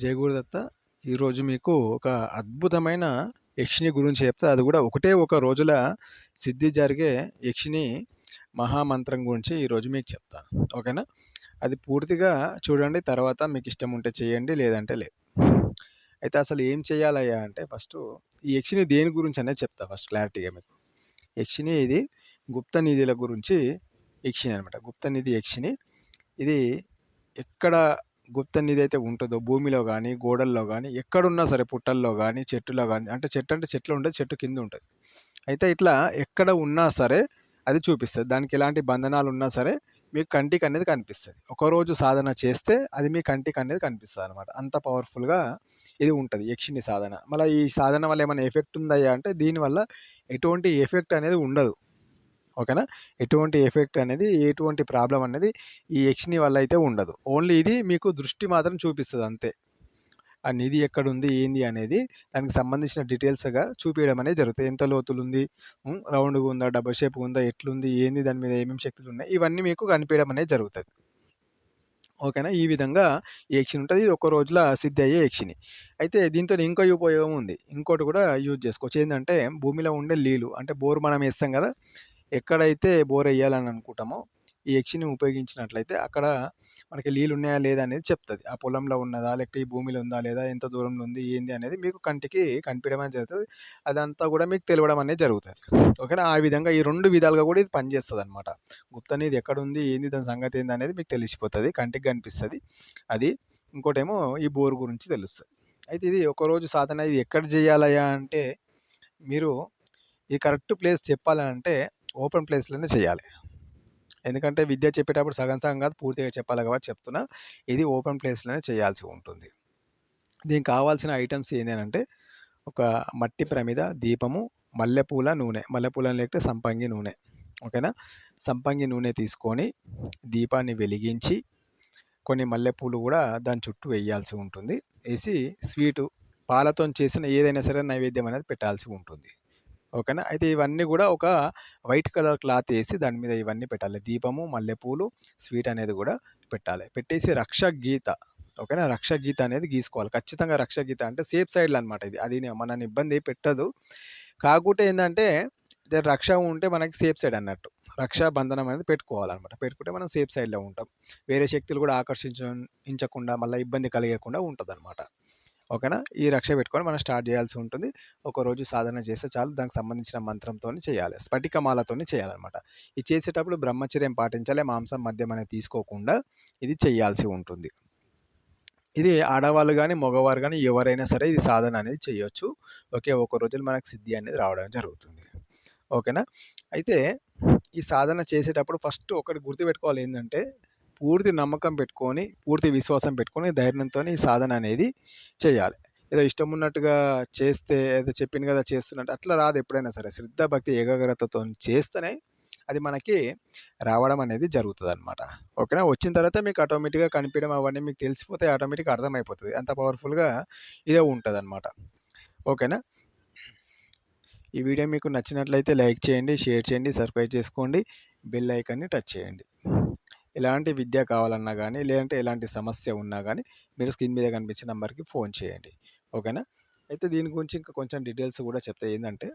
జయగురుదత్త ఈరోజు మీకు ఒక అద్భుతమైన యక్షిని గురించి చెప్తా. అది కూడా ఒకటే ఒక రోజుల సిద్ధి జరిగే యక్షిని మహామంత్రం గురించి ఈరోజు మీకు చెప్తాను. ఓకేనా? అది పూర్తిగా చూడండి తర్వాత మీకు ఇష్టం ఉంటే చేయండి లేదంటే లేదు. అయితే అసలు ఏం చేయాలయ్యా అంటే ఫస్ట్ ఈ యక్షిని దేని గురించి అనేది చెప్తా ఫస్ట్ క్లారిటీగా మీకు. యక్షిని ఇది గుప్త నిధుల గురించి యక్షిని అనమాట గుప్త నిధి యక్షిని. ఇది ఎక్కడ గుప్త నిధి అయితే ఉంటుందో భూమిలో కానీ గోడల్లో కానీ ఎక్కడున్నా సరే పుట్టల్లో కానీ చెట్టులో కానీ అంటే చెట్టు అంటే చెట్లు ఉంటుంది చెట్టు కింద ఉంటుంది. అయితే ఇట్లా ఎక్కడ ఉన్నా సరే అది చూపిస్తుంది. దానికి ఎలాంటి బంధనాలు ఉన్నా సరే మీకు కంటికి అనేది కనిపిస్తుంది. ఒకరోజు సాధన చేస్తే అది మీ కంటికి అనేది కనిపిస్తుంది అనమాట అంత పవర్ఫుల్గా ఇది ఉంటుంది యక్షిని సాధన. మళ్ళీ ఈ సాధన వల్ల ఏమైనా ఎఫెక్ట్ ఉందయ్యా అంటే దీనివల్ల ఎటువంటి ఎఫెక్ట్ అనేది ఉండదు. ఓకేనా? ఎటువంటి ఎఫెక్ట్ అనేది ఎటువంటి ప్రాబ్లం అనేది ఈ యక్షిని వల్ల అయితే ఉండదు. ఓన్లీ ఇది మీకు దృష్టి మాత్రం చూపిస్తుంది అంతే. ఆ నిధి ఎక్కడుంది ఏంది అనేది దానికి సంబంధించిన డీటెయిల్స్గా చూపించడం అనేది జరుగుతుంది ఎంత లోతులు ఉంది రౌండ్గా ఉందా డబల్ షేప్ ఉందా ఎట్లుంది ఏంది దాని మీద ఏమేమి శక్తులు ఉన్నాయి ఇవన్నీ మీకు కనిపించడం అనేది జరుగుతుంది. ఓకేనా? ఈ విధంగా ఈ యక్షిని ఉంటుంది. ఇది ఒక రోజుల సిద్ధి అయ్యే యక్షిని. అయితే దీంతో ఇంకో ఉపయోగం ఉంది. ఇంకోటి కూడా యూజ్ చేసుకోవచ్చు. ఏంటంటే భూమిలో ఉండే నీళ్ళు అంటే బోర్ మనం వేస్తాం కదా ఎక్కడైతే బోర్ వేయాలని అనుకుంటామో ఈ యక్షిని ఉపయోగించినట్లయితే అక్కడ మనకి నీళ్ళు ఉన్నాయా లేదా అనేది చెప్తుంది. ఆ పొలంలో ఉన్నదా లేకపోతే ఈ భూమిలో ఉందా లేదా ఎంత దూరంలో ఉంది ఏంది అనేది మీకు కంటికి కనిపించడం అనేది జరుగుతుంది. అదంతా కూడా మీకు తెలియడం అనేది జరుగుతుంది. ఓకేనా? ఆ విధంగా ఈ రెండు విధాలుగా కూడా ఇది పనిచేస్తుంది అనమాట గుప్త అనేది ఎక్కడ ఉంది ఏంది దాని సంగతి ఏంది అనేది మీకు తెలిసిపోతుంది కంటికి కనిపిస్తుంది. అది ఇంకోటేమో ఈ బోర్ గురించి తెలుస్తుంది. అయితే ఇది ఒకరోజు సాధన ఇది ఎక్కడ చేయాలయా అంటే మీరు ఈ కరెక్ట్ ప్లేస్ చెప్పాలంటే ఓపెన్ ప్లేస్లోనే చేయాలి. ఎందుకంటే విద్య చెప్పేటప్పుడు సగం సగం కాదు పూర్తిగా చెప్పాలి కాబట్టి చెప్తున్నా. ఇది ఓపెన్ ప్లేస్లోనే చేయాల్సి ఉంటుంది. దీనికి కావాల్సిన ఐటమ్స్ ఏంటంటే ఒక మట్టి ప్రమిద దీపము మల్లెపూల నూనె. మల్లెపూల లేకపోతే సంపంగి నూనె. ఓకేనా? సంపంగి నూనె తీసుకొని దీపాన్ని వెలిగించి కొన్ని మల్లెపూలు కూడా దాని చుట్టూ వేయాల్సి ఉంటుంది. వేసి స్వీటు పాలతో చేసిన ఏదైనా సరే నైవేద్యం అనేది పెట్టాల్సి ఉంటుంది. ఓకేనా? అయితే ఇవన్నీ కూడా ఒక వైట్ కలర్ క్లాత్ వేసి దాని మీద ఇవన్నీ పెట్టాలి. దీపము మల్లెపూలు స్వీట్ అనేది కూడా పెట్టాలి. పెట్టేసి రక్ష గీత ఓకేనా? రక్ష గీత అనేది గీసుకోవాలి. ఖచ్చితంగా రక్ష గీత అంటే సేఫ్ సైడ్లో అనమాట ఇది. అది మనని ఇబ్బంది పెట్టదు. కాకుంటే ఏంటంటే రక్ష ఉంటే మనకి సేఫ్ సైడ్ అన్నట్టు. రక్షాబంధనం అనేది పెట్టుకోవాలన్నమాట పెట్టుకుంటే మనం సేఫ్ సైడ్లో ఉంటాం. వేరే శక్తులు కూడా ఆకర్షించకుండా మళ్ళీ ఇబ్బంది కలిగకుండా ఉంటుంది అనమాట ఓకేనా? ఈ రక్ష పెట్టుకొని మనం స్టార్ట్ చేయాల్సి ఉంటుంది. ఒకరోజు సాధన చేస్తే చాలు. దానికి సంబంధించిన మంత్రంతో చేయాలి. స్ఫటికమాలతో చేయాలన్నమాట. ఇది చేసేటప్పుడు బ్రహ్మచర్యం పాటించాలి. మాంసం మద్యం అనేది తీసుకోకుండా ఇది చేయాల్సి ఉంటుంది. ఇది ఆడవాళ్ళు కానీ మగవారు కానీ ఎవరైనా సరే ఇది సాధన అనేది చేయొచ్చు. ఓకే? ఒక రోజులు మనకు సిద్ధి అనేది రావడం జరుగుతుంది. ఓకేనా? అయితే ఈ సాధన చేసేటప్పుడు ఫస్ట్ ఒకటి గుర్తుపెట్టుకోవాలి ఏంటంటే పూర్తి నమ్మకం పెట్టుకొని పూర్తి విశ్వాసం పెట్టుకొని ధైర్యంతో ఈ సాధన అనేది చేయాలి. ఏదో ఇష్టం ఉన్నట్టుగా చేస్తే ఏదో చెప్పింది కదా చేస్తున్నట్టు అట్లా రాదు ఎప్పుడైనా సరే. శ్రద్ధ భక్తి ఏకాగ్రతతో చేస్తేనే అది మనకి రావడం అనేది జరుగుతుంది అనమాట ఓకేనా? వచ్చిన తర్వాత మీకు ఆటోమేటిక్గా కనిపించడం అవన్నీ మీకు తెలిసిపోతే ఆటోమేటిక్గా అర్థమైపోతుంది. అంత పవర్ఫుల్గా ఇదే ఉంటుంది అనమాట ఓకేనా? ఈ వీడియో మీకు నచ్చినట్లయితే లైక్ చేయండి షేర్ చేయండి సబ్స్క్రైబ్ చేసుకోండి బెల్ ఐకాన్ని టచ్ చేయండి. ఎలాంటి విద్య కావాలన్నా కానీ లేదంటే ఎలాంటి సమస్య ఉన్నా కానీ మీరు స్క్రీన్ మీద కనిపించే నెంబర్కి ఫోన్ చేయండి. ఓకేనా? అయితే దీని గురించి ఇంకా కొంచెం డీటెయిల్స్ కూడా చెప్తే ఏంటంటే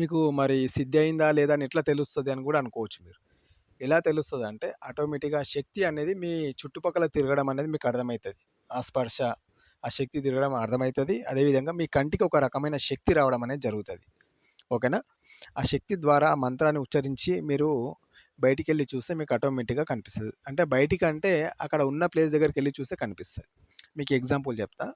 మీకు మరి సిద్ధి అయిందా లేదా అని ఎట్లా తెలుస్తుంది అని కూడా అనుకోవచ్చు మీరు. ఎలా తెలుస్తుంది అంటే ఆటోమేటిక్గా శక్తి అనేది మీ చుట్టుపక్కల తిరగడం అనేది మీకు అర్థమవుతుంది ఆ స్పర్శ ఆ శక్తి తిరగడం అర్థమవుతుంది అదేవిధంగా మీ కంటికి ఒక రకమైన శక్తి రావడం అనేది జరుగుతుంది. ఓకేనా? ఆ శక్తి ద్వారా మంత్రాన్ని ఉచ్చరించి మీరు బయటికి వెళ్ళి చూస్తే మీకు ఆటోమేటిక్గా కనిపిస్తుంది. అంటే బయటికి అంటే అక్కడ ఉన్న ప్లేస్ దగ్గరికి వెళ్ళి చూస్తే కనిపిస్తుంది. మీకు ఎగ్జాంపుల్ చెప్తా.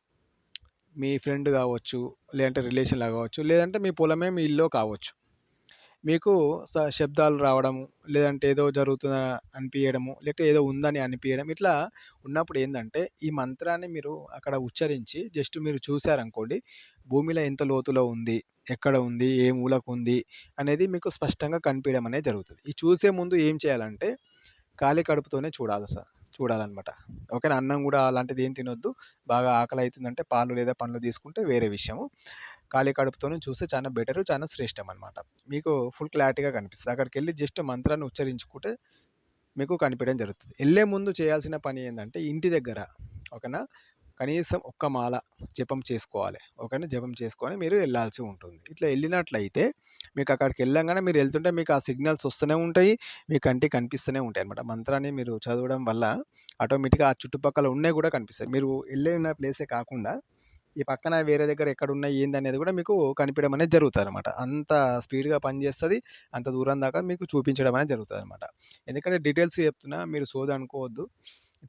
మీ ఫ్రెండ్ కావచ్చు లేదంటే రిలేషన్లా కావచ్చు లేదంటే మీ పొలమే మీ ఇల్లు కావచ్చు. మీకు స శబ్దాలు రావడము లేదంటే ఏదో జరుగుతుందని అనిపించడము లేకపోతే ఏదో ఉందని అనిపించడం ఇట్లా ఉన్నప్పుడు ఏంటంటే ఈ మంత్రాన్ని మీరు అక్కడ ఉచ్చరించి జస్ట్ మీరు చూశారనుకోండి భూమిలో ఎంత లోతులో ఉంది ఎక్కడ ఉంది? ఏ మూలకు ఉంది? అనేది మీకు స్పష్టంగా కనిపించడం అనేది జరుగుతుంది. ఈ చూసే ముందు ఏం చేయాలంటే ఖాళీ కడుపుతోనే చూడాలి సార్. చూడాలన్నమాట. ఓకేనా? అన్నం కూడా అలాంటిది ఏం తినొద్దు. బాగా ఆకలి అవుతుందంటే పాలు లేదా పండ్లు తీసుకుంటే వేరే విషయము. ఖాళీ కడుపుతోనే చూస్తే చాలా బెటర్ చాలా శ్రేష్టం అనమాట మీకు ఫుల్ క్లారిటీగా కనిపిస్తుంది. అక్కడికి వెళ్ళి జస్ట్ మంత్రాన్ని ఉచ్చరించుకుంటే మీకు కనిపించడం జరుగుతుంది. వెళ్ళే ముందు చేయాల్సిన పని ఏంటంటే ఇంటి దగ్గర ఓకేనా? కనీసం ఒక్క మాల జపం చేసుకోవాలి. ఓకేనా? జపం చేసుకొని మీరు వెళ్ళాల్సి ఉంటుంది. ఇట్లా వెళ్ళినట్లయితే మీకు అక్కడికి వెళ్ళంగానే మీరు వెళ్తుంటే మీకు ఆ సిగ్నల్స్ వస్తూనే ఉంటాయి. మీ కంటికి కనిపిస్తూనే ఉంటాయి అనమాట మంత్రాన్ని మీరు చదవడం వల్ల ఆటోమేటిక్‌గా ఆ చుట్టుపక్కల ఉన్నాయి కూడా కనిపిస్తాయి. మీరు వెళ్ళిన ప్లేసే కాకుండా ఈ పక్కన వేరే దగ్గర ఎక్కడున్నాయి ఏందనేది కూడా మీకు కనిపించడం అనేది జరుగుతుంది అనమాట అంత స్పీడ్‌గా పనిచేస్తుంది అంత దూరం దాకా మీకు చూపించడం అనేది జరుగుతుంది అనమాట ఎందుకంటే డీటెయిల్స్ చెప్తున్నా మీరు సోదనుకోవద్దు.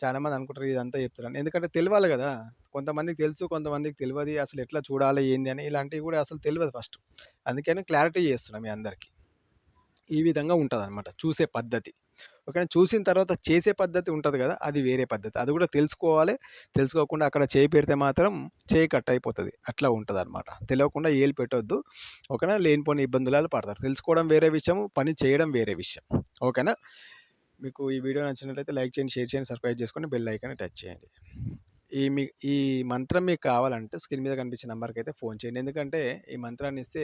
చాలామంది అనుకుంటారు ఇదంతా చెప్తున్నాను. ఎందుకంటే తెలియాలి కదా కొంతమందికి తెలుసు, కొంతమందికి తెలియదు అసలు ఎట్లా చూడాలి ఏంది అని ఇలాంటివి కూడా అసలు తెలియదు ఫస్ట్. అందుకని క్లారిటీ చేస్తున్నాం మీ అందరికీ ఈ విధంగా ఉంటుంది అనమాట చూసే పద్ధతి. ఓకేనా? చూసిన తర్వాత చేసే పద్ధతి ఉంటుంది కదా అది వేరే పద్ధతి. అది కూడా తెలుసుకోవాలి. తెలుసుకోకుండా అక్కడ చేయి పెడితే మాత్రం చేయి కట్ అయిపోతుంది అట్లా ఉంటుంది అనమాట తెలియకుండా ఏలు పెట్టొద్దు. ఓకేనా? లేనిపోని ఇబ్బందులు పడతారు. తెలుసుకోవడం వేరే విషయం. పని చేయడం వేరే విషయం. ఓకేనా? మీకు ఈ వీడియో నచ్చినట్లయితే లైక్ చేయండి, షేర్ చేయండి, సబ్స్క్రైబ్ చేసుకోండి. బెల్ ఐకాన్ టచ్ చేయండి. ఈ మీ ఈ మంత్రం మీకు కావాలంటే స్క్రీన్ మీద కనిపించే నెంబర్కి అయితే ఫోన్ చేయండి. ఎందుకంటే ఈ మంత్రాన్ని ఇస్తే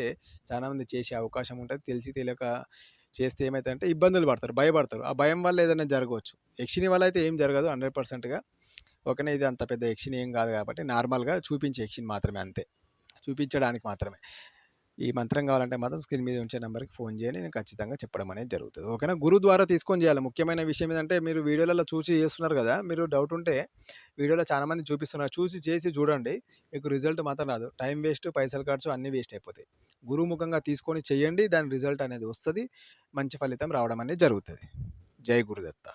చాలామంది చేసే అవకాశం ఉంటుంది తెలిసి తెలియక చేస్తే ఏమైతదంటే ఇబ్బందులు పడతారు. భయపడతారు. ఆ భయం వల్ల ఏదైనా జరగవచ్చు. యక్షిని వల్ల అయితే ఏం జరగదు 100%గా. ఓకేనా? ఇది అంత పెద్ద యక్షిని ఏం కాదు కాబట్టి నార్మల్‌గా చూపించే యక్షిని మాత్రమే అంతే. చూపించడానికి మాత్రమే. ఈ మంత్రం కావాలంటే మాత్రం స్క్రీన్ మీద ఉంచే నెంబర్కి ఫోన్ చేయండి. నేను ఖచ్చితంగా చెప్పడం అనేది జరుగుతుంది ఓకేనా? గురువు ద్వారా తీసుకొని చేయాలి. ముఖ్యమైన విషయం ఏంటంటే మీరు వీడియోలలో చూసి చేస్తున్నారు కదా మీరు డౌట్ ఉంటే వీడియోలో చాలామంది చూపిస్తున్నారు. చూసి చేసి చూడండి. మీకు రిజల్ట్ మాత్రం రాదు. టైం వేస్ట్, పైసలు ఖర్చు అన్నీ వేస్ట్ అయిపోతాయి. గురువు ముఖంగా తీసుకొని చేయండి. దాని రిజల్ట్ అనేది వస్తుంది మంచి ఫలితం రావడం అనేది జరుగుతుంది జై గురుదత్త.